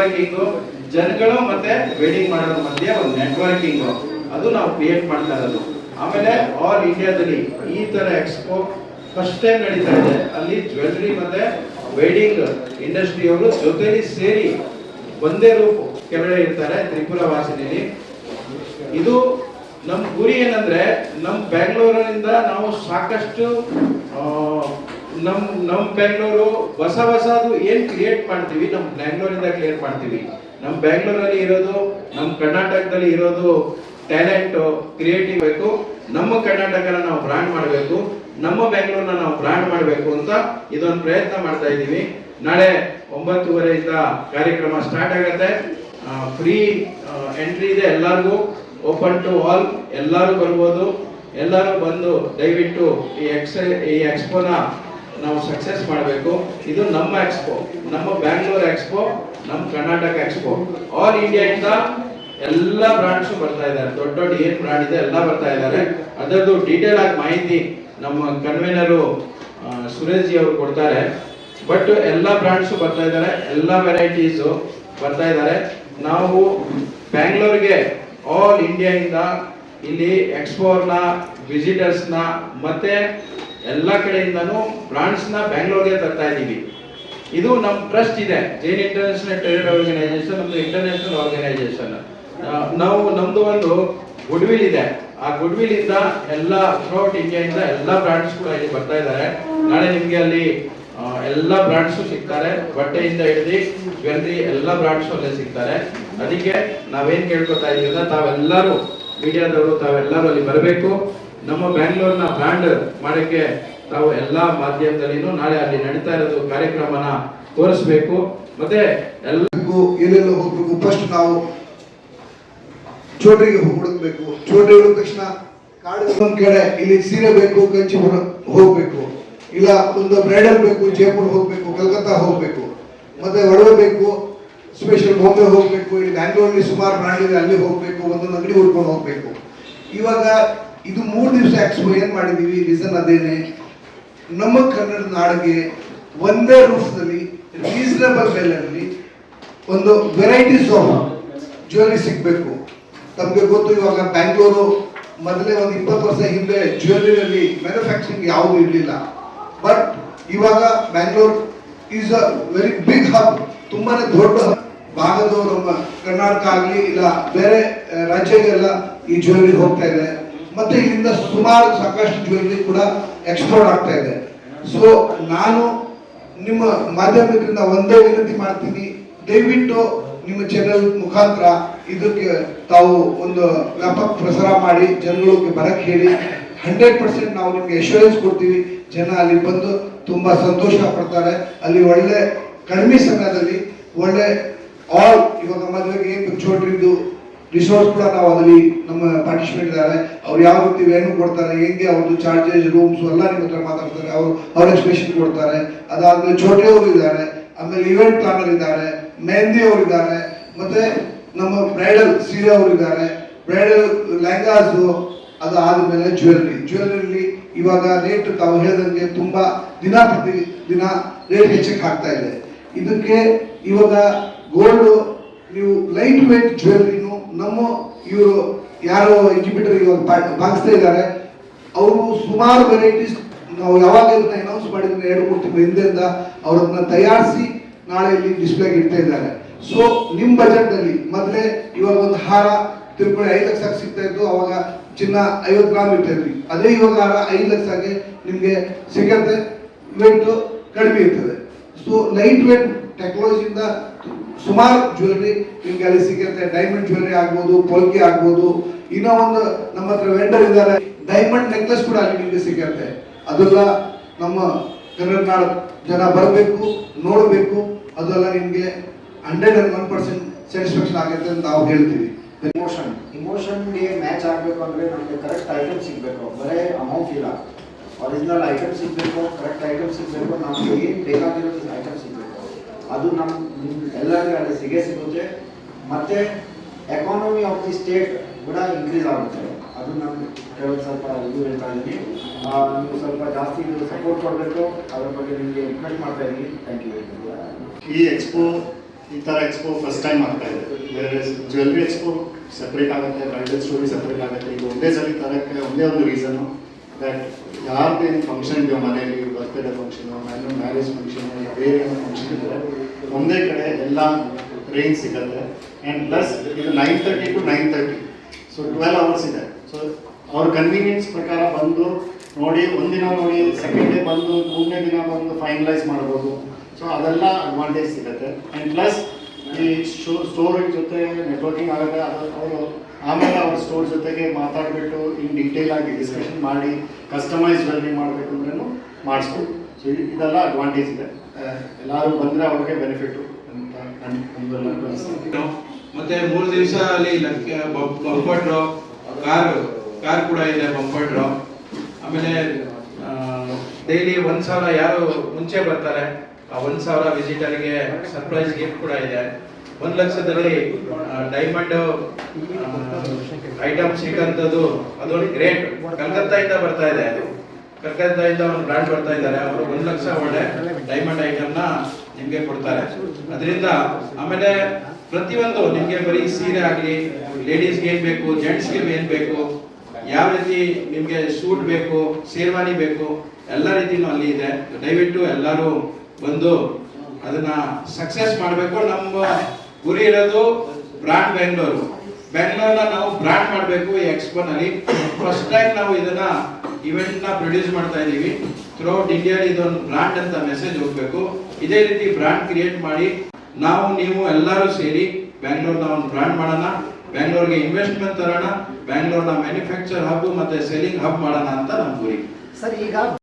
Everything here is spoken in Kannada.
ನೆಟ್ವರ್ಕಿಂಗು ಜನಗಳು ಮತ್ತೆ ವೆಡ್ಡಿಂಗ್ ಮಾಡೋದ್ರ ಮಧ್ಯೆ ಒಂದು ನೆಟ್ವರ್ಕಿಂಗು ಅದು ನಾವು ಕ್ರಿಯೇಟ್ ಮಾಡ್ತಾ ಇರೋದು. ಆಮೇಲೆ ಆಲ್ ಇಂಡಿಯಾದಲ್ಲಿ ಈ ತರ ಎಕ್ಸ್ಪೋ ಫಸ್ಟ್ ಟೈಮ್ ನಡೀತಾ ಇದೆ. ಅಲ್ಲಿ ಜ್ಯುವೆಲ್ರಿ ಮತ್ತೆ ವೆಡ್ಡಿಂಗ್ ಇಂಡಸ್ಟ್ರಿಯವರು ಜೊತೆಲಿ ಸೇರಿ ಒಂದೇ ರೂಪು ಕೆಳಗಡೆ ಇರ್ತಾರೆ, ತ್ರಿಪುರ ವಾಸಿನಿ ಇದು ನಮ್ಮ ಗುರಿ ಏನಂದ್ರೆ ನಮ್ಮ ಬೆಂಗಳೂರಿನಿಂದ ನಾವು ಸಾಕಷ್ಟು ನಮ್ ನಮ್ ಬೆಂಗಳೂರು ಹೊಸ ಹೊಸದು ಏನ್ ಕ್ರಿಯೇಟ್ ಮಾಡ್ತೀವಿ ನಮ್ಮ ಬ್ಯಾಂಗ್ಳೂರಿಂದ ಕ್ಲಿಯರ್ ಮಾಡ್ತೀವಿ. ನಮ್ಮ ಬ್ಯಾಂಗ್ಳೂರಲ್ಲಿ ಇರೋದು ನಮ್ಮ ಕರ್ನಾಟಕದಲ್ಲಿ ಇರೋದು ಟ್ಯಾಲೆಂಟ್ ಕ್ರಿಯೇಟಿವ್ ಬೇಕು. ನಮ್ಮ ಕರ್ನಾಟಕನ ನಾವು ಬ್ರಾಂಡ್ ಮಾಡಬೇಕು. ನಮ್ಮ ಬೆಂಗಳೂರನ್ನ ನಾವು ಬ್ರಾಂಡ್ ಮಾಡಬೇಕು ಅಂತ ಇದೊಂದು ಪ್ರಯತ್ನ ಮಾಡ್ತಾ ಇದ್ದೀವಿ. ನಾಳೆ ಒಂಬತ್ತುವರೆಯಿಂದ ಕಾರ್ಯಕ್ರಮ ಸ್ಟಾರ್ಟ್ ಆಗುತ್ತೆ. ಫ್ರೀ ಎಂಟ್ರಿ ಇದೆ ಎಲ್ಲರಿಗೂ. ಓಪನ್ ಟು ಆಲ್ ಎಲ್ಲರೂ ಬರ್ಬೋದು. ಎಲ್ಲರೂ ಬಂದು ದಯವಿಟ್ಟು ಈ ಎಕ್ಸ್ ಈ ಎಕ್ಸ್ಪೋನ ನಾವು ಸಕ್ಸಸ್ ಮಾಡಬೇಕು. ಇದು ನಮ್ಮ ಎಕ್ಸ್ಪೋ ನಮ್ಮ ಬ್ಯಾಂಗ್ಳೂರ್ ಎಕ್ಸ್ಪೋ ನಮ್ಮ ಕರ್ನಾಟಕ ಎಕ್ಸ್ಪೋ ಆಲ್ ಇಂಡಿಯಾದಿಂದ ಎಲ್ಲ ಬ್ರಾಂಡ್ಸು ಬರ್ತಾ ಇದ್ದಾರೆ. ದೊಡ್ಡ ದೊಡ್ಡ ಏನ್ ಬ್ರಾಂಡ್ ಇದೆ, ಎಲ್ಲ ಬರ್ತಾ ಇದ್ದಾರೆ. ಅದರದ್ದು ಡೀಟೇಲ್ ಆಗಿ ಮಾಹಿತಿ ನಮ್ಮ ಕನ್ವೀನರು ಸುರೇಶ್ ಜಿ ಅವರು ಕೊಡ್ತಾರೆ. ಬಟ್ ಎಲ್ಲ ಬ್ರಾಂಡ್ಸು ಬರ್ತಾ ಇದ್ದಾರೆ. ಎಲ್ಲ ವೆರೈಟೀಸು ಬರ್ತಾ ಇದ್ದಾರೆ. ನಾವು ಬ್ಯಾಂಗ್ಳೂರ್ಗೆ ಆಲ್ ಇಂದ ಇಲ್ಲಿ ಎಕ್ಸ್ಪೋರ್ನ ವಿಸಿಟರ್ಸ್ನ ಮತ್ತೆ ಎಲ್ಲ ಕಡೆಯಿಂದನೂ ಬ್ರಾಂಡ್ಸ್ನ ಬ್ಯಾಂಗ್ಳೂರ್ಗೆ ತರ್ತಾ ಇದ್ದೀವಿ. ಇದು ನಮ್ಮ ಟ್ರಸ್ಟ್ ಇದೆ. ಜೈನ್ ಇಂಟರ್ನ್ಯಾಷನಲ್ ಟ್ರೇಡ್ ಆರ್ಗನೈಸೇಷನ್ ನಮ್ದು ಇಂಟರ್ನ್ಯಾಷನಲ್ ಆರ್ಗನೈಸೇಷನ್. ನಾವು ನಮ್ದು ಒಂದು ಗುಡ್ವಿಲ್ ಇದೆ. ಆ ಗುಡ್ವಿಲ್ ಇಂದ ಎಲ್ಲ ಥ್ರೂಔಟ್ ಇಂಡಿಯಾದಿಂದ ಎಲ್ಲ ಬ್ರಾಂಡ್ಸ್ ಕೂಡ ಇಲ್ಲಿ ಬರ್ತಾ ಇದ್ದಾರೆ. ನಾಳೆ ನಿಮ್ಗೆ ಅಲ್ಲಿ ಎಲ್ಲ ಬ್ರಾಂಡ್ಸು ಸಿಗ್ತಾರೆ. ಬಟ್ಟೆಯಿಂದ ಹಿಡಿದು ಜ್ವೆಲ್ರಿ ಎಲ್ಲ ಬ್ರಾಂಡ್ಸು ಅಲ್ಲೇ ಸಿಗ್ತಾರೆ. ಅದಕ್ಕೆ ನಾವೇನ್ ಕೇಳ್ಕೊತಾ ಇದ್ದೀವಿ ತಾವೆಲ್ಲರೂ, ಮೀಡಿಯಾದವರು ತಾವೆಲ್ಲರೂ ಅಲ್ಲಿ ಬರಬೇಕು. ನಮ್ಮ ಬ್ಯಾಂಗ್ಳೂರ್ನ ಬ್ರ್ಯಾಂಡ್ ಮಾಡಕ್ಕೆ ತಾವು ಎಲ್ಲ ಮಾಧ್ಯಮದಲ್ಲಿನೂ ನಾಳೆ ಅಲ್ಲಿ ನಡೀತಾ ಇರೋದು ಕಾರ್ಯಕ್ರಮನ ತೋರಿಸ್ಬೇಕು. ಮತ್ತೆ ಎಲ್ಲರಿಗೂ ಏನೆಲ್ಲ ಹೋಗ್ಬೇಕು ಫಸ್ಟ್ ನಾವು ಚೋಟ್ರಿಗೆ ಹುಡುಕ್ಬೇಕು. ಚೋಟ್ರಿ ಹೋದ ತಕ್ಷಣ ಕಾಡು ಕಡೆ, ಇಲ್ಲಿ ಸೀರೆ ಬೇಕು, ಕಂಚಿಪುರ ಹೋಗ್ಬೇಕು. ಇಲ್ಲ ಒಂದು ಬ್ರೈಡಲ್ ಬೇಕು, ಜೈಪುರ್ ಹೋಗ್ಬೇಕು, ಕಲ್ಕತ್ತಾ ಹೋಗ್ಬೇಕು. ಮತ್ತೆ ಒಡವೆ ಬೇಕು ಸ್ಪೆಷಲ್ ಬಾಂಬೆ ಹೋಗ್ಬೇಕು. ಇಲ್ಲಿ ಬ್ಯಾಂಗ್ಳೂರಲ್ಲಿ ಸುಮಾರು ಬ್ರ್ಯಾಂಡ್ ಇದೆ, ಅಲ್ಲಿ ಹೋಗ್ಬೇಕು, ಒಂದೊಂದು ಅಂಗಡಿ ಹುಡ್ಕೊಂಡು ಹೋಗ್ಬೇಕು. ಇವಾಗ ಇದು ಮೂರು ದಿವಸ ಎಕ್ಸ್ಪೋ ಏನ್ ಮಾಡಿದೀವಿ? ರೀಸನ್ ಅದೇನೆ, ನಮ್ಮ ಕನ್ನಡ ನಾಡಿಗೆ ಒಂದೇ ರೂಪದಲ್ಲಿ ರೀಸನಬಲ್ ಬೆಲೆಯಲ್ಲಿ ಒಂದು ವೆರೈಟೀಸ್ ಆಫ್ ಜ್ಯುವೆಲ್ರಿ ಸಿಗಬೇಕು. ತಮಗೆ ಗೊತ್ತು, ಇವಾಗ ಬ್ಯಾಂಗ್ಳೂರು ಮೊದಲೇ ಒಂದು ಇಪ್ಪತ್ತು ವರ್ಷ ಹಿಂದೆ ಜ್ಯುವೆಲ್ಲರಿಯಲ್ಲಿ ಮ್ಯಾನುಫ್ಯಾಕ್ಚರಿಂಗ್ ಯಾವುದು ಇರಲಿಲ್ಲ. ಬಟ್ ಇವಾಗ Bangalore is a very big hub ತುಂಬಾನೇ ದೊಡ್ಡ ಭಾಗದವರು ನಮ್ಮ ಕರ್ನಾಟಕ ಆಗಲಿ, ಇಲ್ಲ ಬೇರೆ ರಾಜ್ಯಗಳೆಲ್ಲ ಈ ಜ್ಯುವೆಲ್ಲರಿ ಹೋಗ್ತಾ ಇದೆ. ಮತ್ತೆ ಇಲ್ಲಿಂದ ಸುಮಾರು ಸಾಕಷ್ಟು ಜ್ಯುವೆಲ್ಲರಿ ಕೂಡ ಎಕ್ಸ್ಪೋರ್ಟ್ ಆಗ್ತಾ ಇದೆ. ಸೊ ನಾನು ನಿಮ್ಮ ಮಾಧ್ಯಮದಿಂದ ಒಂದೇ ವಿನಂತಿ ಮಾಡ್ತೀನಿ, ದಯವಿಟ್ಟು ನಿಮ್ಮ ಚಾನೆಲ್ ಮುಖಾಂತರ ಇದಕ್ಕೆ ತಾವು ಒಂದು ವ್ಯಾಪಕ ಪ್ರಸಾರ ಮಾಡಿ, ಜನಗಳಿಗೆ ಬರಕ್ಕೆ ಹೇಳಿ. ಹಂಡ್ರೆಡ್ ಪರ್ಸೆಂಟ್ ನಾವು ನಿಮಗೆ ಎಶ್ಯೂರೆನ್ಸ್ ಕೊಡ್ತೀವಿ, ಜನ ಅಲ್ಲಿ ಬಂದು ತುಂಬ ಸಂತೋಷ ಪಡ್ತಾರೆ. ಅಲ್ಲಿ ಒಳ್ಳೆ ಕಡಿಮೆ ಸಮಯದಲ್ಲಿ ಒಳ್ಳೆ ಆಲ್ ಇವಾಗ ಮದುವೆಗೆ ಚೋಟ್ರಿದ್ದು ರಿಸೋರ್ಸ್ ಕೂಡ ನಾವು ಅದರಲ್ಲಿ ನಮ್ಮ ಪಾರ್ಟಿಸಿಪೇಟ್ ಇದ್ದಾರೆ. ಅವ್ರು ಯಾವ ರೀತಿ ವೇಣು ಕೊಡ್ತಾರೆ, ಹೆಂಗೆ ಅವ್ರದ್ದು ಚಾರ್ಜಸ್ ರೂಮ್ಸ್ ಎಲ್ಲ ನಿಮ್ಮ ಹತ್ರ ಮಾತಾಡ್ತಾರೆ. ಅವರು, ಅವ್ರ ಎಕ್ಸ್ಪ್ರೆಷನ್ ಕೊಡ್ತಾರೆ. ಅದಾದ್ಮೇಲೆ ಚೋಟಿ ಅವರು ಇದ್ದಾರೆ, ಆಮೇಲೆ ಇವೆಂಟ್ ಪ್ಲಾನರ್ ಇದ್ದಾರೆ, ಮೆಹಂದಿ ಅವರು ಇದ್ದಾರೆ, ಮತ್ತೆ ನಮ್ಮ ಬ್ರೈಡಲ್ ಸೀರೆ ಅವರು ಇದ್ದಾರೆ. ಬ್ರೈಡಲ್ ಲೆಹಂಗಾಸು, ಅದು ಆದಮೇಲೆ ಜ್ಯುವೆಲ್ರಿ ಜ್ಯುವೆಲ್ರಿ ಇವಾಗ ರೇಟ್ ತಾವು ಹೇಳಿದಂಗೆ ತುಂಬಾ ದಿನ ಪ್ರತಿ ದಿನ ರೇಟ್ ಹೆಚ್ಚಕ್ಕೆ ಆಗ್ತಾ ಇದೆ. ಇದಕ್ಕೆ ಇವಾಗ ಗೋಲ್ಡ್ ನೀವು ಲೈಟ್ ವೇಟ್ ಜ್ಯುವೆಲ್ರಿನು ನಮ್ಮ ಇವರು ಯಾರು ಎಕ್ಸಿಬಿಟರ್ ಇವಾಗ ಭಾಗಿಸ್ತಾ ಇದ್ದಾರೆ. ಅವರು ಸುಮಾರು ವೆರೈಟೀಸ್ ನಾವು ಯಾವಾಗ ಇದನ್ನ ಅನೌನ್ಸ್ ಮಾಡಿದ್ರೆ ಎರಡು, ಮೂರು ತಿಂಗಳ ಹಿಂದೆಯಿಂದ ಅವರನ್ನ ತಯಾರಿಸಿ ನಾಳೆ ಇಲ್ಲಿ ಡಿಸ್ಪ್ಲೇಗೆ ಇಡ್ತಾ ಇದ್ದಾರೆ. ಸೊ ನಿಮ್ಮ ಬಜೆಟ್ ಅಲ್ಲಿ ಮೊದಲೇ ಇವಾಗ ಒಂದು ಹಾರ ತಿರುಪತಿ ಐದು ಲಕ್ಷ ಸಿಗ್ತಾ ಇತ್ತು, ಅವಾಗ ಚಿನ್ನ ಐವತ್ತು ಗ್ರಾಮ್ ಇರ್ತಾ ಇದ್ವಿ. ಅದೇ ಇವಾಗ ಹಾರ ಐದು ಲಕ್ಷಕ್ಕೆ ನಿಮಗೆ ಸಿಗತ್ತೆ ವೆಯ್ಟು ಕಡಿಮೆ ಇರ್ತದೆ. ಸೊ ಲೈಟ್ ವೇಟ್ ಟೆಕ್ನಾಲಜಿಯಿಂದ ಸುಮಾರು ಜ್ಯುವೆಲ್ರಿ ನಿಮ್ಗೆ ಅಲ್ಲಿ ಸಿಗುತ್ತೆ. ಡೈಮಂಡ್ ಜ್ಯುವೆಲ್ರಿ ಆಗ್ಬೋದು, ಪೊಲ್ಕಿ ಆಗ್ಬೋದು. ಇನ್ನೂ ಒಂದು ನಮ್ಮ ಹತ್ರ ವೆಂಡರ್ ಇದ್ದಾರೆ. ಡೈಮಂಡ್ ನೆಕ್ಲೆಸ್ ಕೂಡ ಅಲ್ಲಿ ನಿಮ್ಗೆ ಸಿಗುತ್ತೆ. ಅದೆಲ್ಲ ನಮ್ಮ ಕನ್ನಡ ನಾಡು ಜನ ಬರಬೇಕು, ನೋಡಬೇಕು. ಅದೆಲ್ಲ ನಿಮಗೆ hundred and one percent satisfaction ಆಗುತ್ತೆ ಅಂತ ನಾವು ಹೇಳ್ತೀವಿ. ಇಮೋಷನ್ ಇಮೋಷನ್ಗೆ ಮ್ಯಾಚ್ ಆಗಬೇಕು ಅಂದರೆ ನಮಗೆ ಕರೆಕ್ಟ್ ಐಟಮ್ ಸಿಗಬೇಕು. ಬರೇ ಅಮೌಂಟ್ ಇಲ್ಲ. ಒರಿಜಿನಲ್ ಐಟಮ್ ಸಿಗಬೇಕು ಕರೆಕ್ಟ್ ಐಟಮ್ ಸಿಗಬೇಕು. ನಮಗೆ ಏನು ಬೇಕಾಗಿರೋ ಐಟಮ್ ಸಿಗಬೇಕು. ಅದು ನಮ್ಮ ಎಲ್ಲರಿಗೂ ಅಲ್ಲಿ ಸಿಗೇ ಸಿಗುತ್ತೆ. ಮತ್ತು ಎಕಾನಮಿ ಆಫ್ ದಿ ಸ್ಟೇಟ್ ಕೂಡ ಇನ್ಕ್ರೀಸ್ ಆಗುತ್ತೆ. ಅದು ನಾನು ಕೆಲವು ಸ್ವಲ್ಪ ಇದು ಹೇಳ್ತಾ ಇದ್ದೀನಿ. ನೀವು ಸ್ವಲ್ಪ ಜಾಸ್ತಿ ಸಪೋರ್ಟ್ ಕೊಡಬೇಕು. ಅದ್ರ ಬಗ್ಗೆ ನಿಮಗೆ ರಿಕ್ವೆಸ್ಟ್ ಮಾಡ್ತಾ ಇದ್ದೀನಿ. ಥ್ಯಾಂಕ್ ಯು ಈ ಎಕ್ಸ್ಪೋ ಈ ಥರ ಎಕ್ಸ್ಪೋ ಫಸ್ಟ್ ಟೈಮ್ ಆಗ್ತಾ ಇದೆ. ಬೇರೆ ಜ್ಯುವೆಲ್ರಿ ಎಕ್ಸ್ಪೋ ಸಪ್ರೇಟ್ ಆಗುತ್ತೆ ಬ್ರೈಡಲ್ ಸ್ಟೋರಿ ಸಪ್ರೇಟ್ ಆಗುತ್ತೆ. ಇದು ಒಂದೇ ಸಲ ತರಕ್ಕೆ ಒಂದೇ ಒಂದು ರೀಸನು ದಟ್ ಫಂಕ್ಷನ್ ಇದೆಯೋ ಮನೆಯಲ್ಲಿ ಬರ್ತ್ಡೇ ಫಂಕ್ಷನು ಮನೆ ಮ್ಯಾರೇಜ್ ಫಂಕ್ಷನು ಬೇರೆ ಏನೋ ಫಂಕ್ಷನ್ ಇದ್ದರೆ ಒಂದೇ ಕಡೆ ಎಲ್ಲ ರೇಂಜ್ ಸಿಗುತ್ತೆ. ಆ್ಯಂಡ್ ಪ್ಲಸ್ ಇದು nine thirty to nine thirty so twelve hours ಇದೆ. ಸೊ ಅವ್ರ ಕನ್ವೀನಿಯನ್ಸ್ ಪ್ರಕಾರ ಬಂದು ನೋಡಿ, ಒಂದಿನ ನೋಡಿ ಸೆಕೆಂಡ್ ಡೇ ಬಂದು, ಮೂರನೇ ದಿನ ಬಂದು ಫೈನಲೈಸ್ ಮಾಡ್ಬೋದು. ಸೊ ಅದೆಲ್ಲ ಅಡ್ವಾಂಟೇಜ್ ಸಿಗುತ್ತೆ. ಆ್ಯಂಡ್ ಪ್ಲಸ್ ಈ ಶೋ ಸ್ಟೋರ್ ಜೊತೆ ನೆಟ್ವರ್ಕಿಂಗ್ ಆಗುತ್ತೆ ಅದು ಅವರು ಆಮೇಲೆ ಅವ್ರ ಸ್ಟೋರ್ ಜೊತೆಗೆ ಮಾತಾಡಿಬಿಟ್ಟು ಇನ್ ಡೀಟೇಲ್ ಆಗಿ ಡಿಸ್ಕಷನ್ ಮಾಡಿ ಕಸ್ಟಮೈಸ್ ಜರ್ನಿ ಮಾಡಬೇಕು ಅಂದ್ರೂ ಮಾಡಿಸ್ಬೋದು. ಸೊ ಇದೆಲ್ಲ ಅಡ್ವಾಂಟೇಜ್ ಇದೆ. ಎಲ್ಲರೂ ಬಂದರೆ ಅವ್ರಿಗೆ ಬೆನಿಫಿಟ್ಟು ಅಂತ ಮತ್ತೆ ಮೂರು ದಿವಸ ಅಲ್ಲಿ ಬಂಪಟ್ರು ಕಾರ್ ಕಾರ್ ಕೂಡ ಇದೆ ಬಂಪಟ್ರು ಆಮೇಲೆ ಡೈಲಿ ಒಂದು ಸಾವಿರ ಯಾರು ಮುಂಚೆ ಬರ್ತಾರೆ ಆ ಒಂದು ಸಾವಿರ ವಿಸಿಟರ್ಗೆ ಸರ್ಪ್ರೈಸ್ ಗಿಫ್ಟ್ ಕೂಡ ಇದೆ. ಒಂದ್ ಲಕ್ಷದಲ್ಲಿ ಡೈಮಂಡ್ ಐಟಮ್ ಸಿಕ್ಕಂಥದ್ದು ಅದೊಂದು ಗ್ರೇಟ್ ಕಲ್ಕತ್ತಾಯಿಂದ ಬರ್ತಾ ಇದೆ ಅದು. ಕಲ್ಕತ್ತಾದಿಂದ ಒಂದು ಬ್ರ್ಯಾಂಡ್ ಬರ್ತಾ ಇದ್ದಾರೆ. ಅವರು ಒಂದ್ ಲಕ್ಷ ಒಳ್ಳೆ ಡೈಮಂಡ್ ಐಟಮ್ನ ನಿಮ್ಗೆ ಕೊಡ್ತಾರೆ. ಅದರಿಂದ ಆಮೇಲೆ ಪ್ರತಿಯೊಂದು ನಿಮ್ಗೆ ಬರೀ ಸೀರೆ ಆಗ್ಲಿ ಲೇಡೀಸ್ಗೆ ಏನ್ ಬೇಕು ಜೆಂಟ್ಸ್ಗೆ ಏನ್ ಬೇಕು, ಯಾವ ರೀತಿ ನಿಮ್ಗೆ ಸೂಟ್ ಬೇಕು, ಶೇರ್ವಾನಿ ಬೇಕು, ಎಲ್ಲ ರೀತಿನೂ ಅಲ್ಲಿ ಇದೆ. ದಯವಿಟ್ಟು ಎಲ್ಲರೂ ಬಂದು ಅದನ್ನ ಸಕ್ಸಸ್ ಮಾಡಬೇಕು ನಮ್ಮ ಗುರಿ ಇರೋದು ಬ್ರಾಂಡ್ ಬೆಂಗಳೂರು. ಬೆಂಗಳೂರನ್ನ ನಾವು ಬ್ರಾಂಡ್ ಮಾಡಬೇಕು ಈ ಎಕ್ಸ್ಪೋನಲ್ಲಿ ಫಸ್ಟ್ ಟೈಮ್ ನಾವು ಇದನ್ನ ಇವೆಂಟ್ನ ಪ್ರೊಡ್ಯೂಸ್ ಮಾಡ್ತಾ ಇದೀವಿ ಥ್ರೂಔಟ್ ಇಂಡಿಯಾ ಇದೊಂದು ಬ್ರಾಂಡ್ ಅಂತ ಮೆಸೇಜ್ ಹೋಗ್ಬೇಕು. ಇದೇ ರೀತಿ ಬ್ರಾಂಡ್ ಕ್ರಿಯೇಟ್ ಮಾಡಿ ನಾವು, ನೀವು ಎಲ್ಲರೂ ಸೇರಿ ಬೆಂಗಳೂರ್ನ ಒಂದು ಬ್ರಾಂಡ್ ಮಾಡೋಣ. ಬೆಂಗಳೂರಿಗೆ ಇನ್ವೆಸ್ಟ್ಮೆಂಟ್ ತರೋಣ. ಬೆಂಗಳೂರ್ನ ಮ್ಯಾನುಫ್ಯಾಕ್ಚರ್ ಹಬ್ ಮತ್ತೆ ಸೆಲ್ಲಿಂಗ್ ಹಬ್ ಮಾಡೋಣ ಅಂತ ನಮ್ಮ ಗುರಿ. ಸರ್, ಈಗ